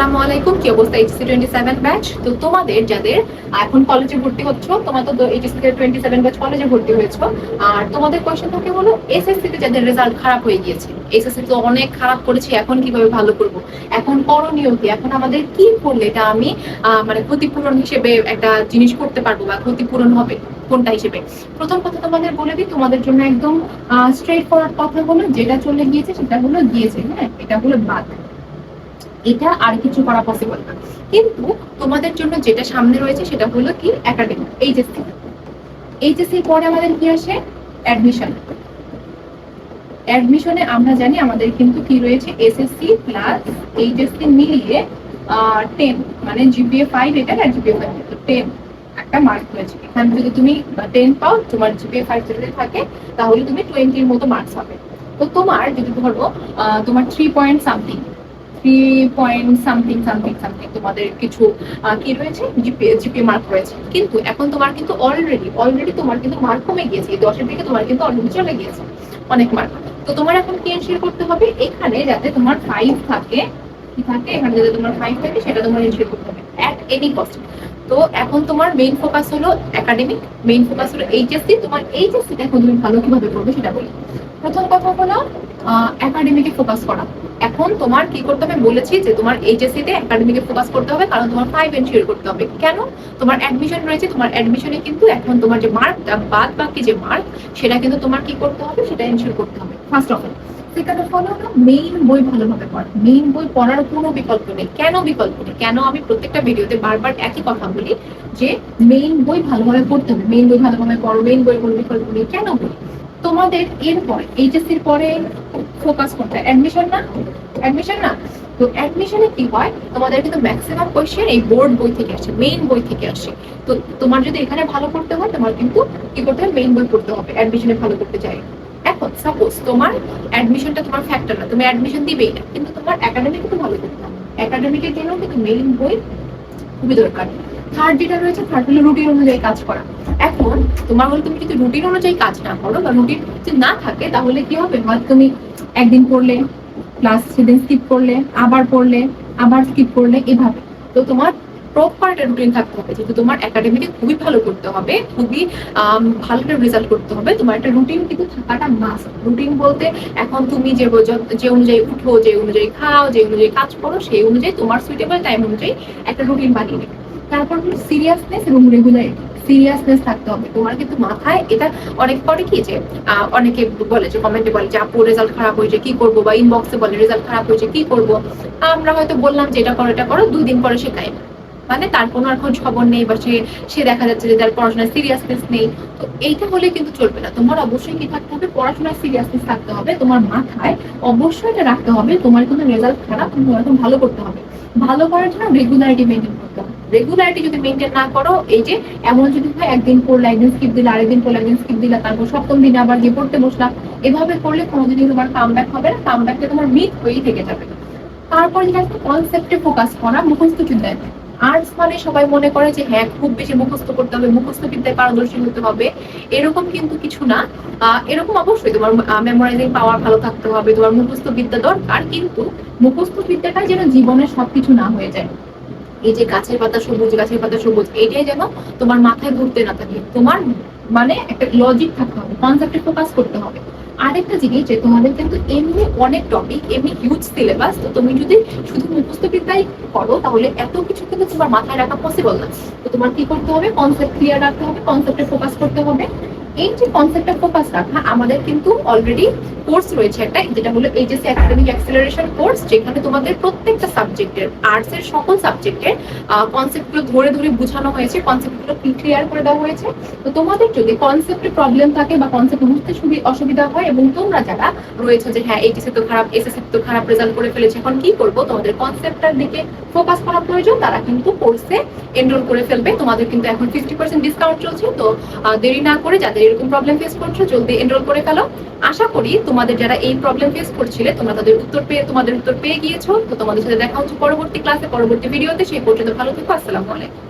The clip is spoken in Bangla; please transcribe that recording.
আসসালামু আলাইকুম, কি অবস্থা? এইচসি টোয়েন্টি সেভেন ব্যাচ তো তোমাদের যাদের এখন কলেজে ভর্তি হচ্ছ, তোমার তো এইচএসসি টোয়েন্টি সেভেন ব্যাচ কলেজে ভর্তি হয়েছো, আর তোমাদের কোয়েশ্চেন থাকে হলো? এসএসসি তে যাদের রেজাল্ট খারাপ হয়ে গিয়েছে এসএসসি তো অনেক খারাপ করেছি, এখন কীভাবে ভালো করব? এখন করণীয় কি? এখন আমাদের কি করলে এটা আমি মানে ক্ষতিপূরণ হিসেবে একটা জিনিস করতে পারব বা ক্ষতিপূরণ হবে, কোনটা হিসেবে? প্রথম কথা তোমাদের বলে দিই, তোমাদের জন্য একদম স্ট্রেট ফরওয়ার্ড কথা হলো, যেটা চলে গিয়েছে সেটা হলো গিয়েছে হ্যাঁ? এটা হলো বাদ। এটা আর কিছু করা পসিবল না। কিন্তু তোমাদের জন্য যেটা সামনে রয়েছে সেটা হলো কি? একাডেমি এইচএসসি এইচএসসি পরে আমাদের কি আসে? অ্যাডমিশন অ্যাডমিশনে আমরা জানি আমাদের কিন্তু কি রয়েছে? এসএসসি প্লাস এইচএসসি মিলিয়ে টেন মানে জিপিএ ফাইভ এটা আর জিপিএ ফাইভ টেন একটা মার্ক রয়েছে। এখানে যদি তুমি টেন পাও, তোমার জিপিএ ফাইভ যদি থাকে, তাহলে তুমি টোয়েন্টির মতো মার্কস হবে। তো তোমার যদি ধরো তোমার three point something three point something something something তোমাদের কিছু কি রয়েছে? জিপিএ জিপিএ মার্ক রয়েছে। কিন্তু এখন তোমার কিন্তু অলরেডি অলরেডি তোমার কিন্তু মার্ক কমে গিয়েছে। দশের দিকে তোমার কিন্তু অলরেডি চলে গিয়েছে অনেক মার্ক তো তোমার এখন কি এনশিওর করতে হবে? এখানে যাতে তোমার ফাইভ থাকে, কি থাকে? এখানে যাতে তোমার ফাইভ থাকে, সেটা তোমার এনশিওর করতে হবে অ্যাট এনি কস্ট তো এখন তোমার মেইন ফোকাস হলো একাডেমিক মেইন ফোকাস হলো এইচএসসি তোমার এইচএসসিটা এখন তুমি ভালো কীভাবে করবে সেটা বলি। প্রথম কথা হলো একাডেমিকে ফোকাস করা। এখন তোমার কি করতে হবে? বলেছি যে তোমার এইচএসসি তে একাডেমিকে ফোকাস করতে হবে, কারণ তোমার ফাইভ এনশিওর করতে হবে। কেন? তোমার অ্যাডমিশন রয়েছে, তোমার অ্যাডমিশনে কিন্তু এখন তোমার যে মার্কটা বাদ বাকি যে মার্ক সেটা কিন্তু তোমার কি করতে হবে? সেটা এনশিওর করতে হবে। First of all second of all হলো মেইন বই ভালোভাবে পড়া। মেইন বই পড়ার কোনো বিকল্প নেই। কেন বিকল্প নেই? কেন আমি প্রত্যেকটা ভিডিওতে বারবার একই কথা বলি যে মেইন বই ভালোভাবে পড়তে হবে। মেইন বই ভালোভাবে পড়ো মেইন বই কোনো বিকল্প নেই। কেন বলি? তোমাদের এরপরে এইচএসসির পরে ফোকাস করতে। অ্যাডমিশন না? অ্যাডমিশন না? তো অ্যাডমিশনে কি হয়? তোমাদের কিন্তু ম্যাক্সিমাম কোয়েশ্চেন এই বোর্ড বই থেকে আসে মেইন বই থেকে আসে। তো তোমার যদি এখানে ভালো করতে হয়, তোমার কিন্তু কি করতে হবে? মেইন বই পড়তে হবে অ্যাডমিশনে ভালো করতে চাই এখন সাপোজ তোমার অ্যাডমিশনটা তোমার ফ্যাক্টর না, তুমি অ্যাডমিশন দিবেই না, কিন্তু তোমার একাডেমিক কিন্তু ভালো করতে হবে। একাডেমিকের জন্য কিন্তু মেইন বই খুবই দরকার। থার্ড যেটা রয়েছে থার্ড হলো রুটিন অনুযায়ী কাজ করা। এখন তোমার হলো তুমি যদি রুটিন অনুযায়ী কাজ না করো বা রুটিন যদি না থাকে, তাহলে কি হবে? হয়তো তুমি একদিন পড়লে ক্লাস সেদিন স্কিপ করলে, আবার পড়লে, আবার স্কিপ করলে, এভাবে। তো তোমার প্রপার একটা রুটিন থাকতে হবে, যেহেতু তোমার একাডেমিকে খুবই ভালো করতে হবে, খুবই ভালো একটা রেজাল্ট করতে হবে, তোমার একটা রুটিন কিন্তু থাকাটা মাস্ট রুটিন বলতে এখন তুমি যে যে অনুযায়ী উঠো, যে অনুযায়ী খাও, যে অনুযায়ী কাজ করো, সেই অনুযায়ী তোমার সুইটেবল টাইম অনুযায়ী একটা রুটিন বানিয়ে নেবে তারপর সিরিয়াসনেস এবং রেগুলারিটি সিরিয়াসনেস থাকতে হবে। তোমার কিন্তু মাথায় এটা অনেক পরে কি যে অনেকে বলে যে কমেন্টে বলে যে, আপু রেজাল্ট খারাপ হয়েছে, কি করব? বা ইনবক্সে বলে রেজাল্ট খারাপ হয়েছে, কি করব? আমরা হয়তো বললাম যে, এটা করো এটা করো। দুই দিন পরে শেখাই মানে তার কোনো আর খোঁজ খবর নেই বা সে সে দেখা যাচ্ছে যে, তার পড়াশোনার সিরিয়াসনেস নেই। তো এইটা হলে কিন্তু চলবে না। তোমার অবশ্যই কি থাকতে হবে? পড়াশোনায় সিরিয়াসনেস থাকতে হবে। তোমার মাথায় অবশ্যই এটা রাখতে হবে। তোমার কিন্তু রেজাল্ট খারাপ তুমি এখন ভালো করতে হবে। ভালো করার জন্য রেগুলারিটি মেনটেন করতে হবে। রেগুলারিটি যদি মেনটেন না করো, এই যে এমন যদি হয়, একদিন পড়লে একদিন স্কিপ দিলে, আরেকদিন পড়লে একদিন স্কিপ দিলে, তারপর সপ্তম দিনে আবার গিয়ে পড়তে বসলাম। এভাবে করলে কোনোদিনই তোমার কাম ব্যাক হবে না কাম ব্যাকটা তোমার মিট হয়েই থেকে যাবে। তারপর যেটা আছে কনসেপ্টে ফোকাস করা, মুখস্থ চিন্তায়। আর্টস মানে সবাই মনে করে যে হ্যাঁ খুব বেশি মুখস্থ করতে হবে, মুখস্থ বিদ্যায় পারদর্শী হতে হবে। এরকম কিন্তু কিছু না। এরকম অবশ্যই তোমার মেমোরাইজিং পাওয়ার ভালো থাকতে হবে, তোমার মুখস্থ বিদ্যা দরকার, কিন্তু মুখস্থ বিদ্যাটাই যেন জীবনের সবকিছু না হয়ে যায়। এই যে গাছের পাতা সবুজ, গাছের পাতা সবুজ এটাই যেন তোমার মাথায় ঘুরতে না থাকে। তোমার মানে একটা লজিক থাকতে হবে কনসেপ্টে ফোকাস করতে হবে। আরেকটা জিনিস যে তোমাদের কিন্তু এমনি অনেক টপিক এমনি হিউজ সিলেবাস তো তুমি যদি শুধু মুখস্থ বিদ্যাই করো, তাহলে এত কিছু কিন্তু তোমার মাথায় রাখা পসিবল না। তো তোমার কি করতে হবে? কনসেপ্ট ক্লিয়ার রাখতে হবে কনসেপ্টে ফোকাস করতে হবে। এই যে কনসেপ্টে ফোকাস রাখা, আমাদের কিন্তু অলরেডি কোর্স রয়েছে একটা, যেটা হলো এইচএসসি একাডেমিক অ্যাক্সেলারেশন কোর্স যেখানে তোমাদের প্রত্যেকটা সাবজেক্টের আর্টস এর সকল সাবজেক্টের কনসেপ্টগুলো ধরে ধরে বোঝানো হয়েছে কনসেপ্টগুলো ক্লিয়ার করে দেওয়া হয়েছে। তো তোমাদের যদি কনসেপ্টে প্রবলেম থাকে বা কনসেপ্ট বুঝতে সুবি- অসুবিধা হয় এবং তোমরা যারা রয়েছে যে হ্যাঁ এইচএসসি তো খারাপ এসএসসি তো খারাপ রেজাল্ট করে ফেলেছে, এখন কি করব? তোমাদের কনসেপ্টটার দিকে ফোকাস করা প্রয়োজন, তারা কিন্তু কোর্সে এনরোল করে ফেলবে। তোমাদের কিন্তু এখন ফিফটি পার্সেন্ট ডিসকাউন্ট চলছে, তো দেরি না করে যাদের এরকম প্রবলেম ফেস করছ, জলদি এনরোল করে ফেলো। আশা করি তোমাদের যারা এই প্রবলেম ফেস করছিলে, তোমরা তাদের উত্তর পেয়ে, তোমাদের উত্তর পেয়ে গিয়েছো। তো তোমাদের সাথে দেখা হচ্ছে পরবর্তী ক্লাসে পরবর্তী ভিডিওতে সেই পর্যন্ত ভালো থেকো, আসসালামু আলাইকুম।